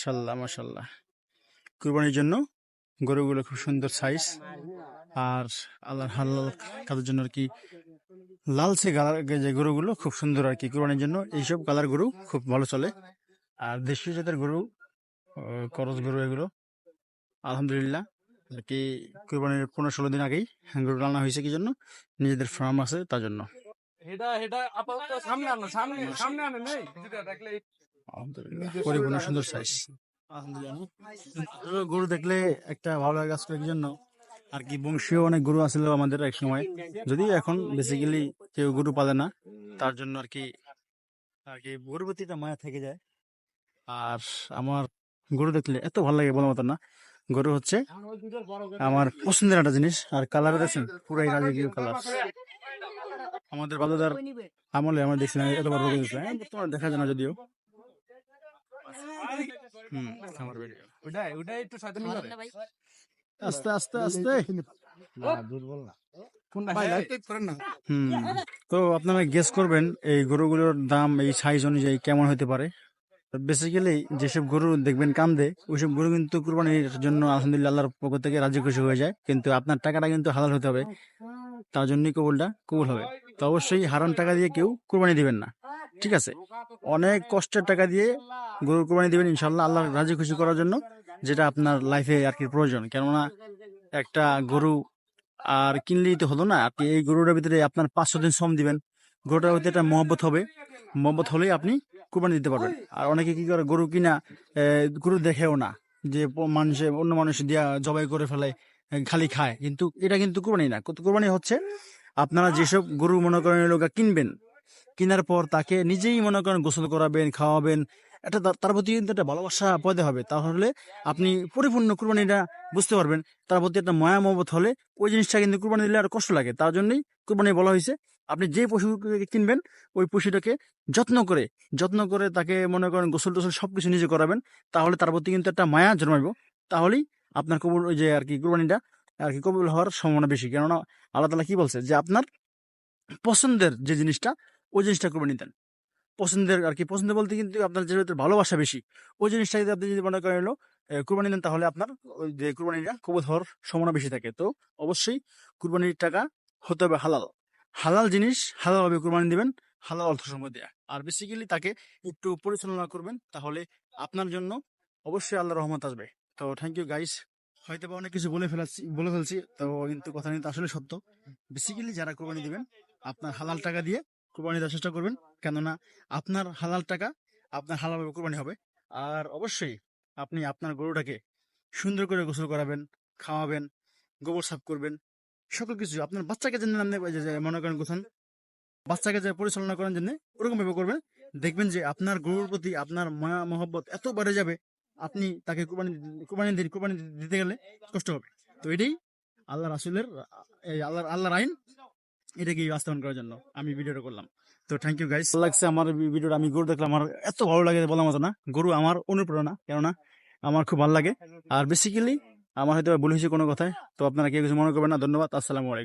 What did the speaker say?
মাশাল্লাহ মাশাল্লাহ। কুরবানির জন্য গরুগুলো খুব সুন্দর সাইজ আর আল্লাহর হালাল কাজের জন্য আর কি লালচে কালার যে গরুগুলো খুব সুন্দর আর কি কুরবানির জন্য। এইসব কালার গরু খুব ভালো চলে। আর দেশীয় জাতের গরু করজ গরু এগুলো, আলহামদুলিল্লাহ। আর কি কুরবানির পনেরো ষোলো দিন আগেই গরু রান্না হয়েছে কি জন্য? নিজেদের ফার্ম আছে তার জন্য। এটা এটা আপাতত সামনে আনো, সামনে সামনে পরিপূর্ণ সুন্দর সাইজ। আলহামদুলিল্লাহ গরু দেখলে একটা ভালো লাগে কাজ করে কি জন্য। আর কি বংশীয় অনেক গরু আছিল আমাদের এক সময়। যদিও এখন বেসিক্যালি কেউ গরু পালে না তার জন্য আর কি আর কি গরুর প্রতি একটা মায়া থেকে যায়। আর আমার গরু দেখলে এত ভালো লাগে বলার মতো না। গরু হচ্ছে আমার পছন্দের একটা জিনিস। আর কালার দেখছেন? পুরাই রাজকীয় কালার আমাদের বাদাদার আমলে আমার দেখছি না এত বড়। হ্যাঁ, বর্তমানে দেখা যায় না যদিও। আমার ভিডিও ওটাই ওটাই একটু শয়তানি করে। আস্তে আস্তে আস্তে। কোনটা? ভাই হ্যাঁ? না। তো আপনারা গেস করবেন এই গরুগুলোর দাম এই সাইজ অনুযায়ী কেমন হতে পারে। বেসিক্যালি যেসব গরু দেখবেন কান্দে ওইসব গরু কিন্তু কুরবানির জন্য আলহামদুলিল্লাহ আল্লাহর পক্ষ থেকে রাজি খুশি হয়ে যায়। কিন্তু আপনার টাকাটা কিন্তু হালাল হতে হবে। তার জন্যই কবুলটা কবুল হবে। তো অবশ্যই হারান টাকা দিয়ে কেউ কুরবানি দিবেন না। ঠিক আছে? অনেক কষ্টের টাকা দিয়ে গরু কুরবানি দিবেন ইনশাল্লাহ আল্লাহ রাজি খুশি করার জন্য, যেটা আপনার লাইফে আর কি প্রয়োজন। কেননা একটা গরু আর কিনলেই তো হলো না, আপনি এই গরুটার ভিতরে আপনার পাঁচশো দিন শ্রম দিবেন, গরুটার ভিতরে একটা মহব্বত হবে। মহব্বত হলেই আপনি কুরবানি দিতে পারবেন। আর অনেকে কি করে, গরু কিনা গরু দেখেও না, যে মানুষে, অন্য মানুষ দিয়া জবাই করে ফেলে খালি খায়। কিন্তু এটা কিন্তু কুরবানি না। কুরবানি হচ্ছে আপনারা যেসব গরু মনে করেন লোক কিনবেন কেনার পর তাকে নিজেই মনে করেন গোসল করাবেন, খাওয়াবেন। এটা তার- প্রতি কিন্তু একটা ভালোবাসা পদে হবে। তাহলে আপনি পরিপূর্ণ কুরবানিটা বুঝতে পারবেন। তার প্রতি একটা মায়া মহব্বত হলে ওই জিনিসটা কিন্তু কুরবানি দিলে আর কষ্ট লাগে। তার জন্যই কুরবানি বলা হয়েছে, আপনি যে পশুকে কিনবেন, ওই পশুটাকে যত্ন করে যত্ন করে তাকে মনে করেন গোসল টোসল সব কিছু নিজে করাবেন, তাহলে তার প্রতি কিন্তু একটা মায়া জন্মাইব। তাহলেই আপনার কবুল, ওই যে আর কি কুরবানিটা, আর কি কবুল হওয়ার সম্ভাবনা বেশি। কেননা আল্লাহ তালা কি বলছে? যে আপনার পছন্দের যে জিনিসটা ওই জিনিসটা কুরবানি দেন পছন্দের আর কি পছন্দ বলতে কিন্তু আপনার যেহেতু ভালোবাসা বেশি, ওই জিনিসটা যদি আপনি যদি মনে করেন হলো কুরবানি দেন তাহলে আপনার ওই যে কুরবানিটা কবুল হওয়ার সম্ভাবনা বেশি থাকে। তো অবশ্যই কুরবানির টাকা হতে হবে হালাল। হালাল জিনিস হালাল ভাবে কুরবানি দিবেন, হালাল অর্থ সম্পদ দেয়া। আর বেসিক্যালি তাকে একটু পরিচালনা করবেন, তাহলে আপনার জন্য অবশ্যই আল্লাহ রহমত আসবে। তো থ্যাংক ইউ গাইস হয়তো বা অনেক কিছু বলে ফেলাচ্ছি, বলে ফেলছি, তো কিন্তু কথা কিন্তু আসলে সত্য। বেসিক্যালি যারা কোরবানি দিবেন, আপনার হালাল টাকা দিয়ে কোরবানি দেওয়ার চেষ্টা করবেন। কেননা আপনার হালাল টাকা আপনার হালালভাবে কোরবানি হবে। আর অবশ্যই আপনি আপনার গরুটাকে সুন্দর করে গোসল করাবেন, খাওয়াবেন, গোবর সাফ করবেন, সকল কিছু আপনার বাচ্চাকে যেন মনে করেন গোছান বাচ্চাকে যে পরিচালনা করেন জন্য ওরকম ভাবে করবেন, দেখবেন যে আপনার গরুর প্রতি আপনার মায়া, মহব্বত এত বেড়ে যাবে, আপনি তাকে কুরবানি কুরবানি দিন, কুরবানি দিতে গেলে কষ্ট হবে। তো এটাই আল্লাহ রাসুলের, এই আল্লাহর আল্লাহর আইন। এটাকে বাস্তবায়ন করার জন্য আমি ভিডিওটা করলাম। তো থ্যাংক ইউ গাইস লাগছে আমার ভিডিওটা, আমি গরু দেখলাম, আমার এত ভালো লাগে বলার মতো না। গরু আমার অনুপ্রেরণা, কেননা আমার খুব ভালো লাগে। আর বেসিক্যালি আমার হয়তো ভুল হয়েছে কোনো কথায়, তো আপনারা কেউ কিছু মনে করবেন না। ধন্যবাদ, আসসালামু আলাইকুম।